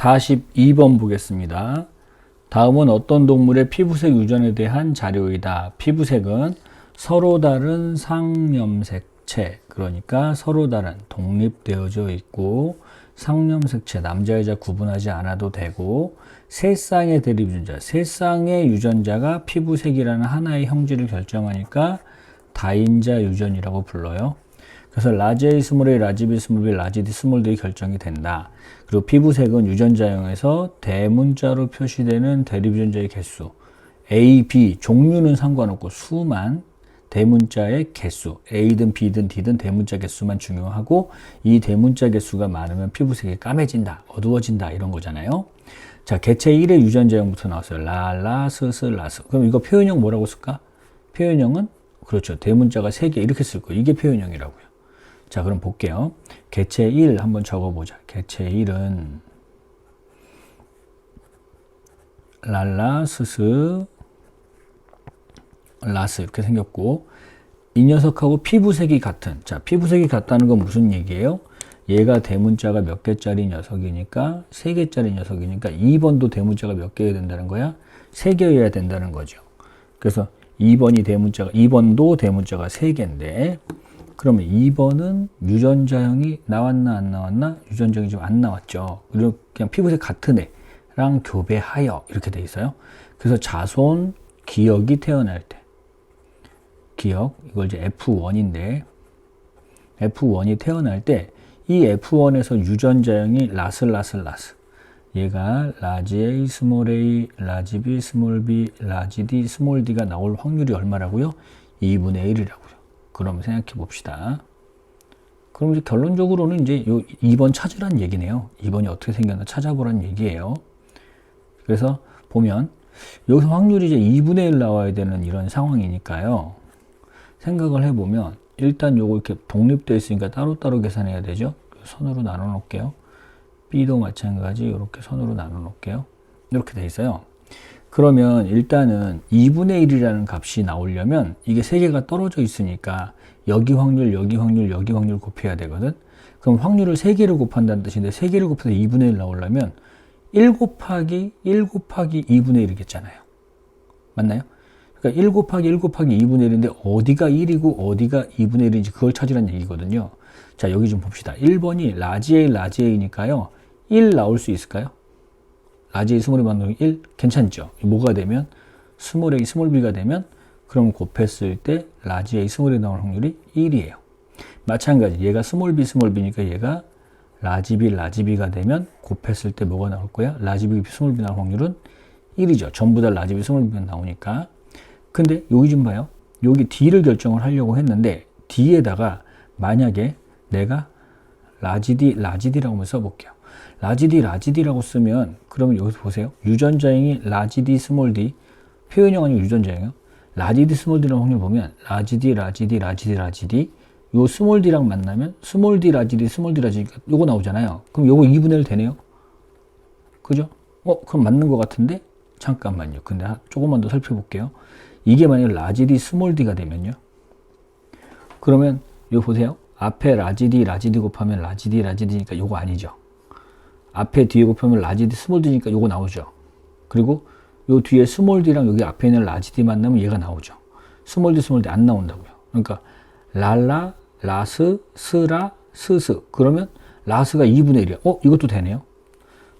42번 보겠습니다. 다음은 어떤 동물의 피부색 유전에 대한 자료이다. 피부색은 서로 다른 상염색체, 그러니까 서로 다른 독립되어져 있고 상염색체, 남자 여자 구분하지 않아도 되고 세 쌍의 대립 유전자, 세 쌍의 유전자가 피부색이라는 하나의 형질을 결정하니까 다인자 유전이라고 불러요. 그래서 라지 A 스몰 A, 라지 B 스몰 B, 라지 D 스몰 D의 결정이 된다. 그리고 피부색은 유전자형에서 대문자로 표시되는 대립 유전자의 개수, A, B 종류는 상관없고 수만 대문자의 개수, A든 B든 D든 대문자 개수만 중요하고 이 대문자 개수가 많으면 피부색이 까매진다, 어두워진다 이런 거잖아요. 자, 개체 1의 유전자형부터 나왔어요. 라, 라, 스, 스, 라스. 그럼 이거 표현형 뭐라고 쓸까? 표현형은 그렇죠. 대문자가 3개 이렇게 쓸 거예요. 이게 표현형이라고요. 자, 그럼 볼게요. 개체 1 한번 적어보자. 개체 1은 랄라, 스스, 라스 이렇게 생겼고 이 녀석하고 피부색이 같은 자 피부색이 같다는 건 무슨 얘기예요? 얘가 대문자가 몇 개짜리 녀석이니까 세 개짜리 녀석이니까 2번도 대문자가 몇 개여야 된다는 거야? 세 개여야 된다는 거죠. 그래서 2번이 대문자가 2번도 대문자가 세 개인데 그러면 2번은 유전자형이 나왔나 안 나왔나? 유전자형이 좀 안 나왔죠. 그냥 피부색 같은 애랑 교배하여 이렇게 돼 있어요. 그래서 자손 기억이 태어날 때 기억 이걸 이제 F1인데 F1이 태어날 때 이 F1에서 유전자형이 라슬라슬라스 얘가 라지 A, 스몰 A, 라지 B, 스몰 B, 라지 D, 스몰 D가 나올 확률이 얼마라고요? 2분의 1이라고요. 그럼 생각해 봅시다. 그럼 이제 결론적으로는 이제 요 2번 찾으란 얘기네요. 2번이 어떻게 생겼나 찾아보란 얘기예요. 그래서 보면 여기서 확률이 이제 2분의 1 나와야 되는 이런 상황이니까요. 생각을 해보면 일단 요거 이렇게 독립되어 있으니까 따로따로 계산해야 되죠. 선으로 나눠 놓을게요. B도 마찬가지 이렇게 선으로 나눠 놓을게요. 이렇게 돼 있어요. 그러면 일단은 2분의 1이라는 값이 나오려면 이게 세 개가 떨어져 있으니까 여기 확률, 여기 확률, 여기 확률 곱해야 되거든. 그럼 확률을 세 개를 곱한다는 뜻인데 세 개를 곱해서 2분의 1 나오려면 1 곱하기 1 곱하기 2분의 1이겠잖아요. 맞나요? 그러니까 1 곱하기 1 곱하기 2분의 1인데 어디가 1이고 어디가 2분의 1인지 그걸 찾으라는 얘기거든요. 자, 여기 좀 봅시다. 1번이 라지 A, 라지 A니까요. 1 나올 수 있을까요? 라지 스몰이 만나면 1 괜찮죠? 뭐가 되면 스몰 A, 스몰 B가 되면 그럼 곱했을 때 라지 A, 스몰이 나올 확률이 1이에요. 마찬가지 얘가 스몰 B, 스몰 B니까 얘가 라지 B, 라지 B가 되면 곱했을 때 뭐가 나올 거야? 라지 B, 스몰 B 나올 확률은 1이죠. 전부 다 라지 B, 스몰 B가 나오니까. 근데 여기 좀 봐요. 여기 D를 결정을 하려고 했는데 D에다가 만약에 내가 라지 D, 라지 D라고 한번 써볼게요. 라지 D, 라지 D라고 쓰면 그러면 여기서 보세요. 유전자형이 라지 D, 스몰 D 표현형 아니고 유전자형이요. 라지 D, 스몰 D라는 확률 보면 라지 D, 라지 D, 라지 D, 라지 D 요 스몰 D랑 만나면 스몰 D, 라지 D, 스몰 D, 라지 D 요거 나오잖아요. 그럼 요거 2분의 1 되네요. 그죠? 어, 그럼 맞는 것 같은데? 잠깐만요. 근데 조금만 더 살펴볼게요. 이게 만약 라지 D, 스몰 D가 되면요. 그러면 요 보세요. 앞에 라지 D, 라지 D 곱하면 라지 D, 라지 D니까 요거 아니죠. 앞에 뒤에 곱하면 라지 D, 스몰 D니까 요거 나오죠. 그리고 요 뒤에 스몰 D랑 여기 앞에 있는 라지 D 만나면 얘가 나오죠. 스몰 D, 스몰 D 안 나온다고요. 그러니까 랄라, 라스, 스라, 스스. 그러면 라스가 2분의 1이야. 어, 이것도 되네요.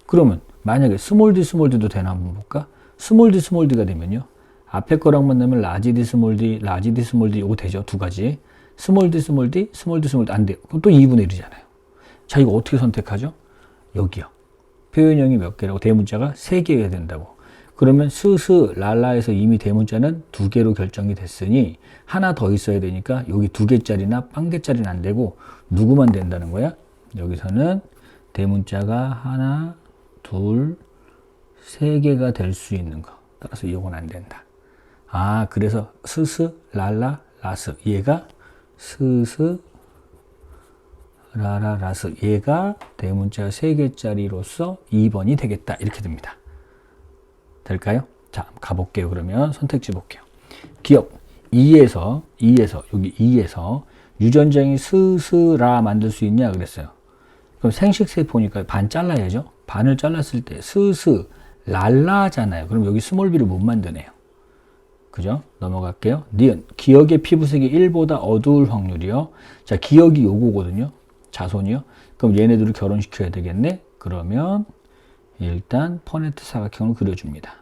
그러면 만약에 스몰 D, 스몰 D도 되나 한번 볼까? 스몰 D, 스몰 D가 되면요. 앞에 거랑 만나면 라지 D, 스몰 D, 라지 D, 스몰 D 이거 되죠. 두 가지. 스몰 D, 스몰 D, 스몰 D, 스몰 D 안 돼요. 그럼 또 2분의 1이잖아요. 자, 이거 어떻게 선택하죠? 여기요. 표현형이 몇 개라고 대문자가 3개여야 된다고. 그러면 스스 랄라에서 이미 대문자는 두 개로 결정이 됐으니 하나 더 있어야 되니까 여기 두 개짜리나 빵 개짜리는 안 되고 누구만 된다는 거야? 여기서는 대문자가 하나, 둘, 세 개가 될 수 있는 거. 따라서 이건 안 된다. 아, 그래서 스스 랄라 라스 얘가 스스 라라라스 얘가 대문자 3개짜리로서 2번이 되겠다. 이렇게 됩니다. 될까요? 자, 가볼게요. 그러면 선택지 볼게요. 기억 2에서 2에서 여기 2에서 유전자형이 스스라 만들 수 있냐 그랬어요. 그럼 생식 세포니까 반 잘라야죠. 반을 잘랐을 때 스스 랄라잖아요. 그럼 여기 스몰 b를 못 만드네요. 그죠? 넘어갈게요. 니은 기억의 피부색이 1보다 어두울 확률이요. 자, 기억이 요거거든요. 자손이요. 그럼 얘네들을 결혼시켜야 되겠네. 그러면 일단 퍼네트 사각형을 그려줍니다.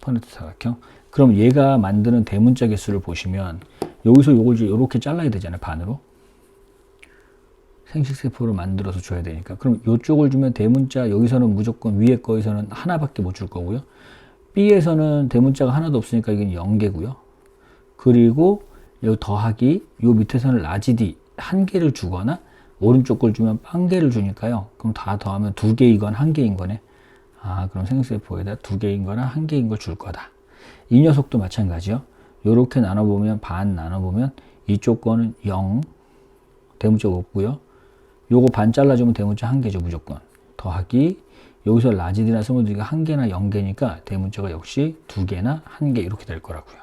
퍼네트 사각형. 그럼 얘가 만드는 대문자 개수를 보시면 여기서 요걸 이렇게 잘라야 되잖아요. 반으로. 생식세포를 만들어서 줘야 되니까. 그럼 이쪽을 주면 대문자 여기서는 무조건 위에 거에서는 하나밖에 못 줄 거고요. B에서는 대문자가 하나도 없으니까 이건 0개고요. 그리고 여기 더하기 요 밑에서는 라지디 한 개를 주거나 오른쪽 걸 주면 빵 개를 주니까요. 그럼 다 더하면 두 개이건 한 개인 거네. 아, 그럼 생세포에다 두 개인 거나 한 개인 걸 줄 거다. 이 녀석도 마찬가지요. 요렇게 나눠보면 반 나눠보면 이쪽 거는 0 대문자가 없고요. 요거 반 잘라주면 대문자 한 개죠 무조건. 더하기 여기서 라지디나 스몰디가 한 개나 0개니까 대문자가 역시 두 개나 한 개 이렇게 될 거라고요.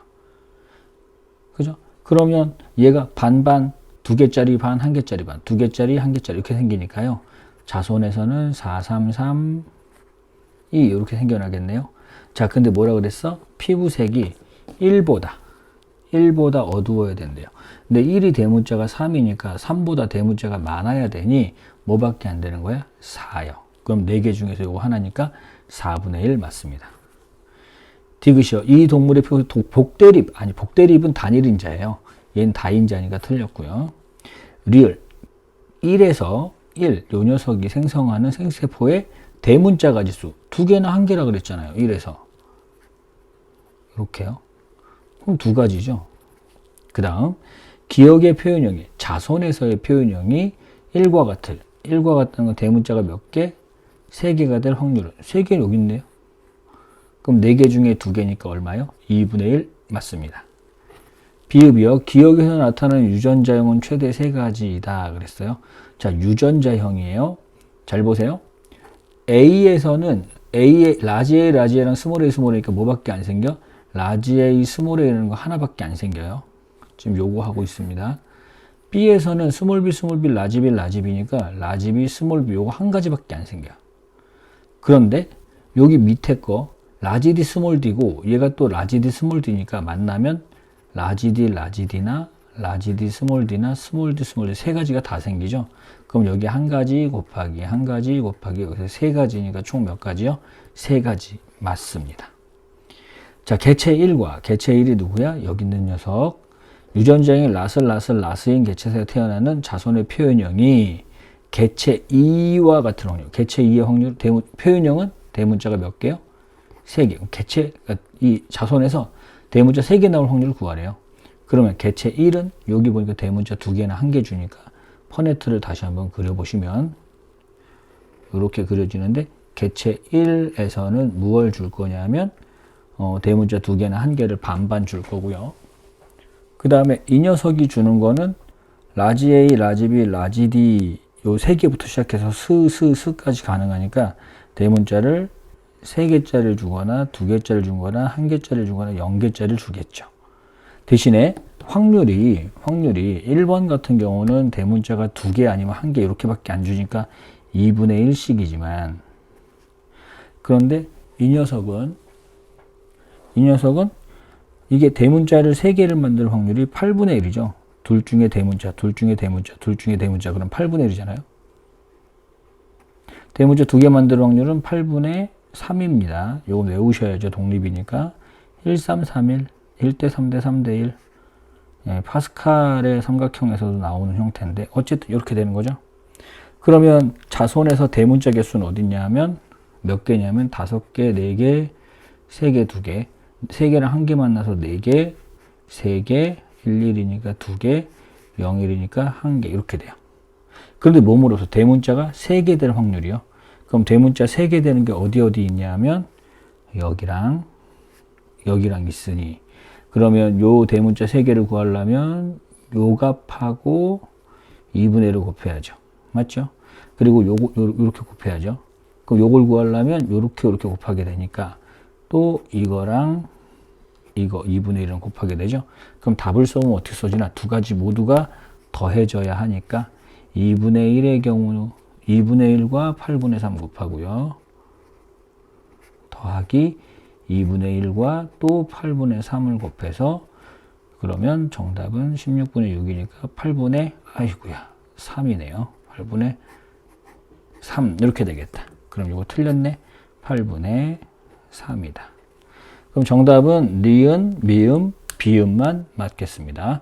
그죠? 그러면 얘가 반반 두 개짜리 반, 한 개짜리 반, 두 개짜리, 한 개짜리 이렇게 생기니까요. 자손에서는 4, 3, 3, 2 이렇게 생겨나겠네요. 자, 근데 뭐라 그랬어? 피부색이 1보다 1보다 어두워야 된대요. 근데 1이 대문자가 3이니까 3보다 대문자가 많아야 되니 뭐밖에 안 되는 거야? 4요. 그럼 4개 중에서 이거 하나니까 4분의 1 맞습니다. 디귿이요. 이 동물의 표 복대립 아니 복대립은 단일인자예요. 얘는 다인자니까 틀렸고요. 리을 1에서 1, 요 녀석이 생성하는 생세포의 대문자 가지수 두 개나 한 개라 그랬잖아요. 1에서 이렇게요. 그럼 두 가지죠. 그 다음 기억의 표현형이 자손에서의 표현형이 1과 같을 1과 같다는 건 대문자가 몇 개? 3개가 될 확률은 3개는 여기 있네요. 그럼 4개 중에 2개니까 얼마요? 2분의 1 맞습니다. 비읍이요. 기억에서 나타나는 유전자형은 최대 3가지이다 그랬어요. 자, 유전자형이에요. 잘 보세요. A에서는 A의 라지 A, 라지 A랑 스몰 A, 스몰 A니까 뭐밖에 안 생겨? 라지 A, 스몰 A라는 거 하나밖에 안 생겨요. 지금 요거 하고 있습니다. B에서는 스몰 B, 스몰 B, 라지 B, 라지 B니까 라지 B, 스몰 B 요거 한 가지밖에 안 생겨요. 그런데 여기 밑에 거 라지 D, 스몰 D고 얘가 또 라지 D, 스몰 D니까 만나면 라지 D, 라지 D나 라지 D, 스몰 D나 스몰 D, 스몰 D 세 가지가 다 생기죠. 그럼 여기 한 가지 곱하기 한 가지 곱하기 여기서 세 가지니까 총 몇 가지요? 세 가지 맞습니다. 자, 개체 1과 개체 1이 누구야? 여기 있는 녀석. 유전자인 라슬 라슬 라스인 개체에서 태어나는 자손의 표현형이 개체 2와 같은 확률. 개체 2의 확률 대문, 표현형은 대문자가 몇 개요? 세 개. 개체 그러니까 이 자손에서 대문자 세개 나올 확률을 구하래요. 그러면 개체 1은 여기 보니까 대문자 두 개나 한개 주니까 퍼네트를 다시 한번 그려보시면 이렇게 그려지는데 개체 1에서는 무엇을 줄 거냐면 어, 대문자 두 개나 한 개를 반반 줄 거고요. 그 다음에 이 녀석이 주는 거는 라지 A, 라지 B, 라지 D 요 세 개부터 시작해서 스, 스, 스까지 가능하니까 대문자를 세 개짜리를 주거나 두 개짜리를 주거나 한 개짜리를 주거나 영 개짜리를 주겠죠. 대신에 확률이 확률이 1번 같은 경우는 대문자가 두 개 아니면 한 개 이렇게밖에 안 주니까 2분의 1씩이지만 그런데 이 녀석은 이 녀석은 이게 대문자를 세 개를 만들 확률이 8분의 1이죠. 둘 중에 대문자, 둘 중에 대문자, 둘 중에 대문자 그럼 8분의 1이잖아요. 대문자 두 개 만들 확률은 8분의 3입니다. 요거 외우셔야죠. 독립이니까 1, 3, 3, 1, 1대 3대 3대 1 예, 파스칼의 삼각형에서도 나오는 형태인데 어쨌든 이렇게 되는 거죠. 그러면 자손에서 대문자 개수는 어딨냐면 몇 개냐면 다섯 개, 네 개, 세 개, 두 개, 세 개랑 한 개 만나서 네 개, 세 개, 1, 1이니까 두 개, 0, 1이니까 한개 이렇게 돼요. 그런데 몸으로서 대문자가 세개될 확률이요. 그럼 대문자 세개 되는 게 어디 어디 있냐면 여기랑 여기랑 있으니 그러면 요 대문자 세 개를 구하려면 요 값하고 2분의 1을 곱해야죠. 맞죠? 그리고 요거 요 렇게 곱해야죠. 그럼 요걸 구하려면 요렇게 요렇게 곱하게 되니까 또 이거랑 이거 2분의 1은 곱하게 되죠. 그럼 답을 써면 어떻게 써지나? 두 가지 모두가 더해져야 하니까 2분의 1의 경우 2분의 1과 8분의 3 곱하고요. 더하기 2분의 1과 또 8분의 3을 곱해서 그러면 정답은 16분의 6이니까 8분의 아이고야 3이네요. 8분의 3 이렇게 되겠다. 그럼 이거 틀렸네. 8분의 3이다. 그럼 정답은 니은, 미음, 비음만 맞겠습니다.